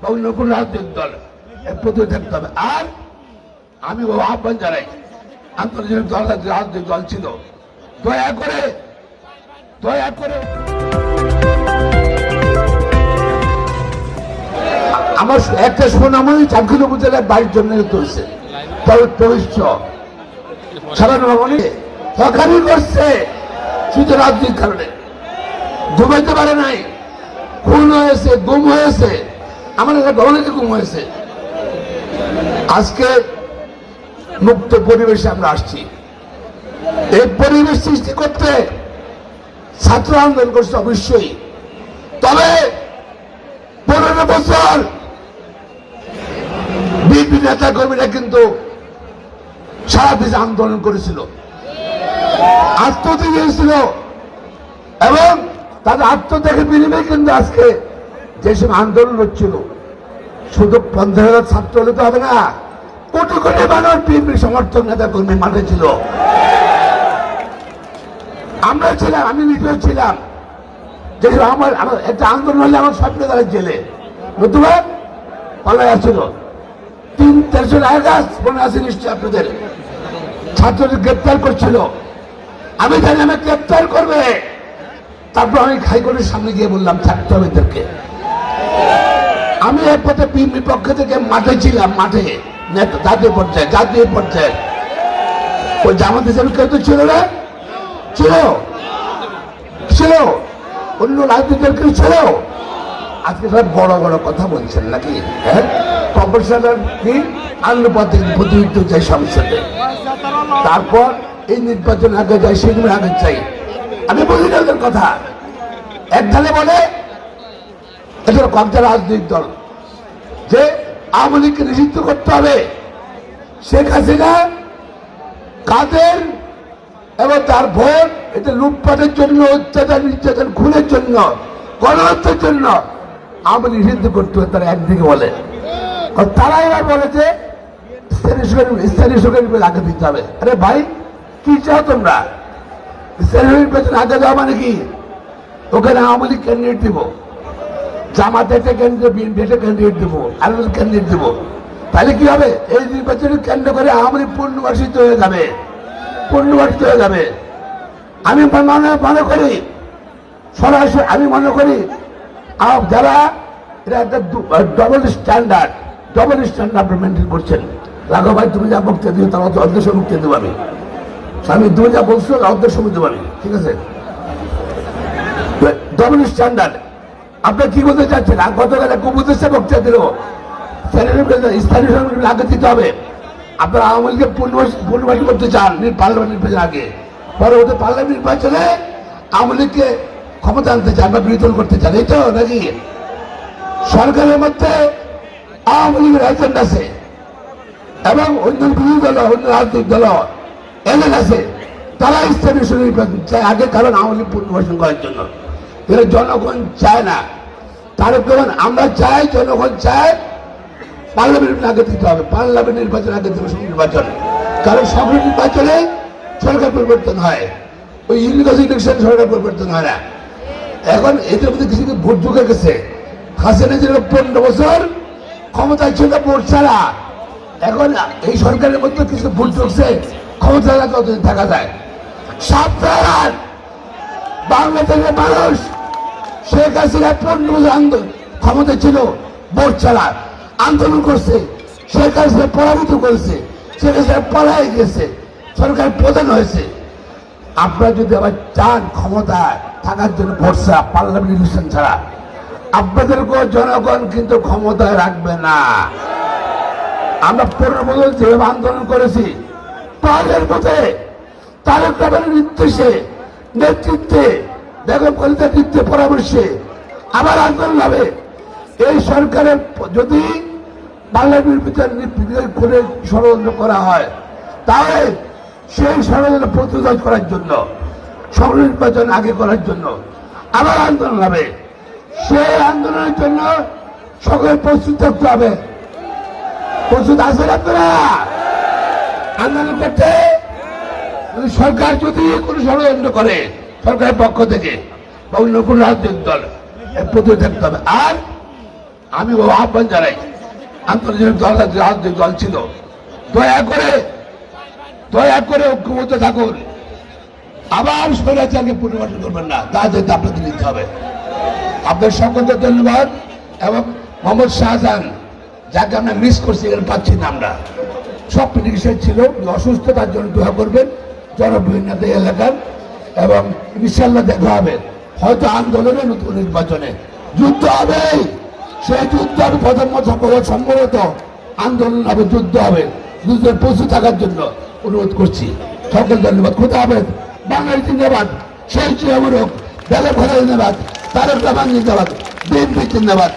বা অন্য কোন দল প্রতি আর আমি ও আহ্বান জানাই, আন্তর্জাতিক দল রাজনৈতিক দল ছিল। দয়া করে দয়া করে। আমার একটা সোনামণি চাকরি উপজেলায় বাড়ির জন্য তুলছে তবে ভবিষ্য সাধারণ ভবনে সরকারি করছে শুধু রাজনীতির কারণে। ঘুমাইতে পারে নাই। খুন হয়েছে, গুম হয়েছে। আমার গভর্নমেন্টে গুম হয়েছে। আজকে মুক্ত পরিবেশে আমরা আসছি। এই পরিবেশ সৃষ্টি করতে ছাত্র আন্দোলন করছে অবশ্যই। তবে পনেরো বছর বিএনপি নেতা কর্মীরা কিন্তু সারা দেশে আন্দোলন করেছিল। আত্মত্যাগ হয়েছিল এবং তাদের আত্মত্যাগের বিনিময়ে কিন্তু আজকে যেসব আন্দোলন হচ্ছিল। শুধু পঞ্চাশ হাজার ছাত্র হলে তো হবে না, কোটি কোটি মানুষ বিএনপি সমর্থক নেতা কর্মী মাঠে ছিল। আমরা ছিলাম, আমি নিজেও ছিলাম। যেসব আমার একটা আন্দোলন হলে আমার স্বপ্ন তারা জেলে। নতুবা পালাই আসছিল। তিন তেরোশো আগস্ট মনে আছে নিশ্চয়ই আপনাদের। ছাত্রদের গ্রেপ্তার করছিল। আমি জানি আমি গ্রেপ্তার করবে। তারপর আমি হাইকোর্টের সামনে গিয়ে বললাম ছাত্র আমিদেরকে আমি এক পথে বিএনপির থেকে মাঠে ছিলাম, মাঠে। জাতীয় পর্যায়ে জাতীয় পর্যায়ে। ওই জামাত হিসাবে কেউ তো ছিল না? ছিল। ছিল। অন্য রাজনীতির কেউ ছিল। আজকে সব বড় বড় কথা বলছেন নাকি? হ্যাঁ? কম্পিটিশনের কি? আনুপাতিক প্রতিনিধিত্ব চাই সংসদে। তারপর এই নির্বাচন আগে যাই সেগুলো আগে চাই আমি বলি না কথা। এক ঢালে বলে এটা কবজা রাজনৈতিক দল। যে আওয়ামী লীগকে নিষিদ্ধ করতে হবে, শেখ হাসিনা কাদের এবং তার ভোট, এটা লুটপাটের জন্য, অত্যাচার, নির্যাতন, খুনের জন্য, গণহত্যার জন্য আওয়ামী নিষিদ্ধ করতে হবে, তারা একদিকে বলে। তারা এবার বলে যে স্থানীয় সরকার- স্থানীয় সরকারি আগে দিতে হবে। আরে ভাই, কি চাও তোমরা? আগে দেওয়া মানে কি? ওখানে আওয়ামী লীগ ক্যান্ডিডেট দিব। জামাতে একটা ক্যান্ডিডেট বিএনপি ক্যান্ডিডেট দেবো আর ক্যান্ডিডেট দেবো। তাহলে কি হবে? এই নির্বাচনে কেন্দ্র করে আওয়ামী পূর্ণবাসিত হয়ে যাবে। পূর্ণবাসিত হয়ে যাবে। আমি মনে মনে করি, সরাসরি আমি মনে করি যারা এটা একটা double standard double standard maintain করছেন। রাঘব ভাই, তুমি যা বক্তব্য দিও তার অর্ধেক মুক্তি দেবো আমি। আমি তুমি যা বলছো সময় দেবো আমি। ঠিক আছে? ডবল স্ট্যান্ডার্ড আপনি কি বলতে চাচ্ছেন? আর গতকাল এক উপদেশে বক্তৃতা দিল। স্থানীয় সরকার আগে দিতে হবে। আপনারা আওয়ামী পূর্ণবাসী পূর্ণবাসী করতে চান পার্লামেন্ট নির্বাচন আগে। পরবর্তী পার্লামেন্ট নির্বাচনে আওয়ামী লীগকে ক্ষমতা আনতে চান বা বিতরণ করতে চান, এই তো নাকি? সরকারের মধ্যে আওয়ামী লীগের এজেন্ট আছে এবং অন্য বিরোধী দল, অন্য রাজনৈতিক দল এজেন্ট আছে। তারা স্থানীয় চায় আগে কারণ আওয়ামী লীগ পুনর্বাসন করার জন্য। এটা জনগণ চায় না। তার আমরা চাই, জনগণ চায় পার্লামেন্ট আগে দিতে হবে। পার্লামেন্ট নির্বাচন আগে দেবে সব নির্বাচন। কারণ সব নির্বাচনে সরকার পরিবর্তন হয়। ওই ইলেকশন সরকার পরিবর্তন হয় না। এখন এদের মধ্যে কিছু ভোট ঢুকে গেছে। হাসিনা ছিল পনেরো বছর ক্ষমতায় ছিল ভোট ছাড়া। এখন এই সরকারের মধ্যে কিছু ভোট ঢুকছে ক্ষমতা থাকা যায়। সাবধান! বাংলাদেশের মানুষ শেখ হাসিনা পনেরো আন্দোলন ক্ষমতা ছিল বোর্ড ছাড়া আন্দোলন করছে, শেখ হাসিনা পরাভূত করেছে, শেখ হাসিনা পলায় গেছে, সরকার প্রধান হয়েছে। আপনারা যদি আবার চান ক্ষমতা থাকার জন্য ভরসা পার্লামেন্ট ইলেকশন ছাড়া, আপনাদেরকেও জনগণ কিন্তু ক্ষমতায় রাখবে না। আমরা পনেরো বছর যেভাবে আন্দোলন করেছি, তাদের মধ্যে রহমানের নির্দেশে নেতৃত্বে বেগম কলিতার নেতৃত্বে পরামর্শে আবার আন্দোলন হবে। এই সরকারের যদি বাংলার বিরোধিতা নির্বিচার করে ষড়যন্ত্র করা হয়, তাহলে সেই ষড়যন্ত্র প্রতিরোধ করার জন্য সব নির্বাচন আগে করার জন্য আবার আন্দোলন হবে। সেই আন্দোলনের জন্য সকলের প্রস্তুত থাকতে হবে। প্রস্তুত আছেন আপনারা? আন্দোলন করতে? সরকার যদি কোনো ষড়যন্ত্র করে সরকারের পক্ষ থেকে বা অন্য কোনো রাজনৈতিক দল প্রতিরোধ থাকতে হবে। আর আমি ও আহ্বান জানাই, আন্তর্জাতিক দল রাজনৈতিক দল ছিল। দয়া করে দয়া করে ঐক্যবদ্ধ থাকুন। আবার স্বৈরাচারকে পুনর্বাসন করবেন না, তা যেতে আপনাদের নিতে হবে। আপনার সকলকে ধন্যবাদ এবং মোহাম্মদ শাহজাহান, যাকে আমরা মিস করছি, এখানে পাচ্ছি না আমরা। সব পিটিশন ছিল অসুস্থ, তার জন্য দোয়া করবেন। জনবিহীনতা এই এলাকার এবং ইনশাল্লাহ দেখা হবে। হয়তো আন্দোলনে নতুন নির্বাচনে। যুদ্ধ হবে। সেই যুদ্ধ আমি প্রথম সম্ভবত আন্দোলন হবে, যুদ্ধ হবে। যুদ্ধের প্রস্তুত থাকার জন্য অনুরোধ করছি। সকল ধন্যবাদ। কোথা হবে বাঙালি জিন্দাবাদ। সেই চিরামূলক বেলা ভরা জিন্দাবাদ তারক রহমান জিন্দাবাদ, বিএনপি জিন্দাবাদ।